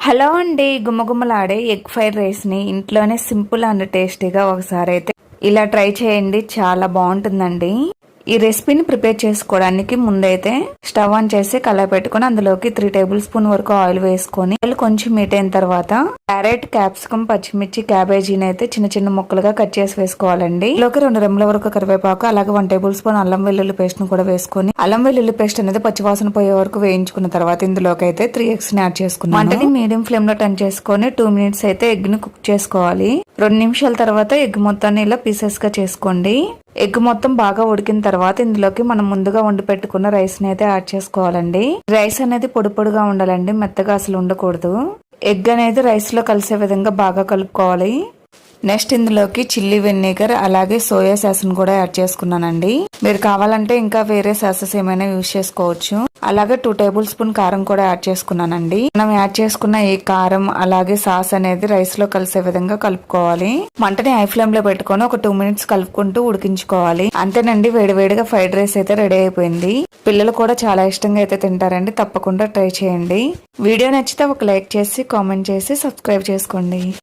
Hello అండి గుమ్మగుమ్మలాడే egg fried రైస్ని ఇంట్లోనే సింపుల్ అండ్ టేస్టీగా ఒకసారి అయితే ఇలా ట్రై చేయండి చాలా బాగుంటుందండి. ఈ రెసిపీని ప్రిపేర్ చేసుకోవడానికి ముందైతే స్టవ్ ఆన్ చేసి కలర్ పెట్టుకొని అందులోకి త్రీ టేబుల్ స్పూన్ వరకు ఆయిల్ వేసుకొని ఆయిల్ కొంచెం మీట్ అయిన తర్వాత క్యారెట్ క్యాప్సికం పచ్చిమిర్చి క్యాబేజీని అయితే చిన్న చిన్న ముక్కలుగా కట్ చేసి వేసుకోవాలండి. ఇందులోకి రెండు రెమ్మల వరకు కరివేపాకు అలాగే వన్ టేబుల్ స్పూన్ అల్లం వెల్లుల్లి పేస్ట్ను కూడా వేసుకొని అల్లం వెల్లుల్లి పేస్ట్ అనేది పచ్చివాసన పోయే వరకు వేయించుకున్న తర్వాత ఇందులోకి అయితే త్రీ ఎగ్స్ని యాడ్ చేసుకున్నాం వంటని మీడియం ఫ్లేమ్లో టర్న్ చేసుకొని టూ మినిట్స్ అయితే ఎగ్ని కుక్ చేసుకోవాలి. రెండు నిమిషాల తర్వాత ఎగ్ మొత్తాన్ని ఇలా పీసెస్గా చేసుకోండి. ఎగ్ మొత్తం బాగా ఉడికిన తర్వాత ఇందులోకి మనం ముందుగా వండి పెట్టుకున్న రైస్ని అయితే యాడ్ చేసుకోవాలండి. రైస్ అనేది పొడి పొడిగా ఉండాలండి మెత్తగా అసలు ఉండకూడదు. ఎగ్ అనేది రైస్లో కలిసే విధంగా బాగా కలుపుకోవాలి. నెక్స్ట్ ఇందులోకి చిల్లీ వెనిగర్ అలాగే సోయా సాస్ను కూడా యాడ్ చేసుకున్నానండి. మీరు కావాలంటే ఇంకా వేరే సాసెస్ ఏమైనా యూజ్ చేసుకోవచ్చు. అలాగే టూ టేబుల్ స్పూన్ కారం కూడా యాడ్ చేసుకున్నానండి. మనం యాడ్ చేసుకున్న ఈ కారం అలాగే సాస్ అనేది రైస్లో కలిసే విధంగా కలుపుకోవాలి. మంటని హై ఫ్లేమ్లో పెట్టుకొని ఒక టూ మినిట్స్ కలుపుకుంటూ ఉడికించుకోవాలి. అంతేనండి వేడివేడిగా ఫ్రైడ్ రైస్ అయితే రెడీ అయిపోయింది. పిల్లలు కూడా చాలా ఇష్టంగా అయితే తింటారండి తప్పకుండా ట్రై చేయండి. వీడియో నచ్చితే ఒక లైక్ చేసి కామెంట్ చేసి సబ్స్క్రైబ్ చేసుకోండి.